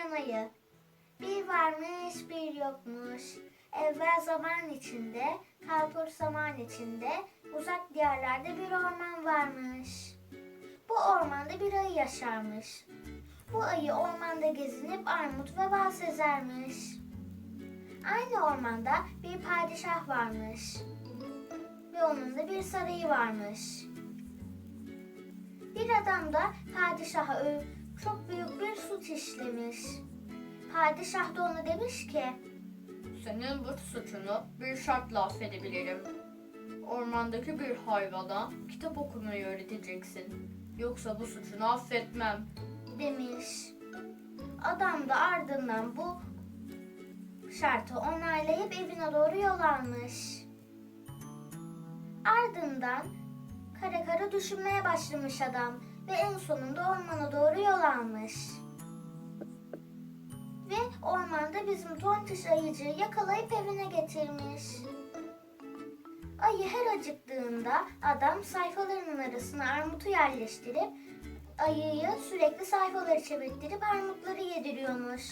yaşayan ayı. Bir varmış bir yokmuş. Evvel zaman içinde, kalpur zaman içinde, uzak diyarlarda bir orman varmış. Bu ormanda bir ayı yaşarmış. Bu ayı ormanda gezinip armut ve bal sezermiş. Aynı ormanda bir padişah varmış. Ve onun da bir sarayı varmış. Bir adam da padişaha ö- çok büyük bir suç işlemiş. Padişah da ona demiş ki, Senin bu suçunu bir şartla affedebilirim. Ormandaki bir hayvana kitap okumayı öğreteceksin. Yoksa bu suçunu affetmem. demiş. Adam da ardından bu şartı onaylayıp evine doğru yol almış. Ardından kara kara düşünmeye başlamış adam ve en sonunda ormana doğru yol almış. Ve ormanda bizim tontiş ayıcığı yakalayıp evine getirmiş. Ayı her acıktığında adam sayfalarının arasına armutu yerleştirip ayıyı sürekli sayfaları çevirttirip armutları yediriyormuş.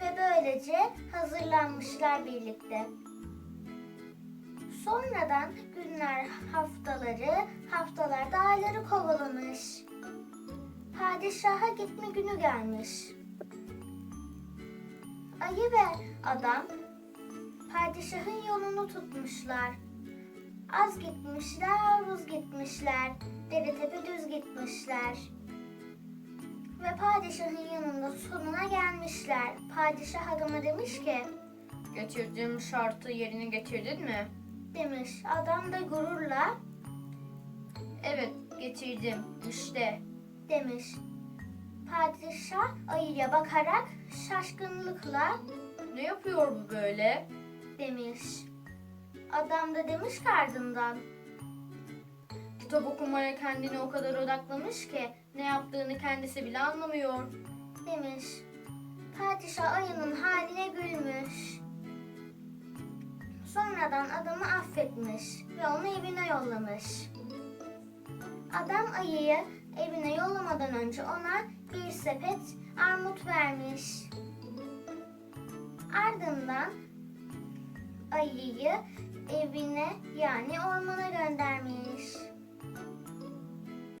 Ve böylece hazırlanmışlar birlikte. Sonradan günler haftaları, haftalar ayları kovalamış. Padişaha gitme günü gelmiş. Ayı ve adam padişahın yolunu tutmuşlar. Az gitmişler, uz gitmişler. Dere tepe düz gitmişler. Ve padişahın yanında sonuna gelmişler. Padişah adama demiş ki, Getirdiğim şartı yerine getirdin mi? demiş. Adam da gururla Evet, getirdim. İşte. demiş. Padişah ayıya bakarak şaşkınlıkla Ne yapıyor bu böyle? demiş. Adam da demiş ki ardından Kitap okumaya kendini o kadar odaklamış ki ne yaptığını kendisi bile anlamıyor. demiş. Padişah ayının haline gülmüş. Sonradan adamı affetmiş ve onu evine yollamış. Adam ayıyı evine yollamadan önce ona bir sepet armut vermiş. Ardından ayıyı evine yani ormana göndermiş.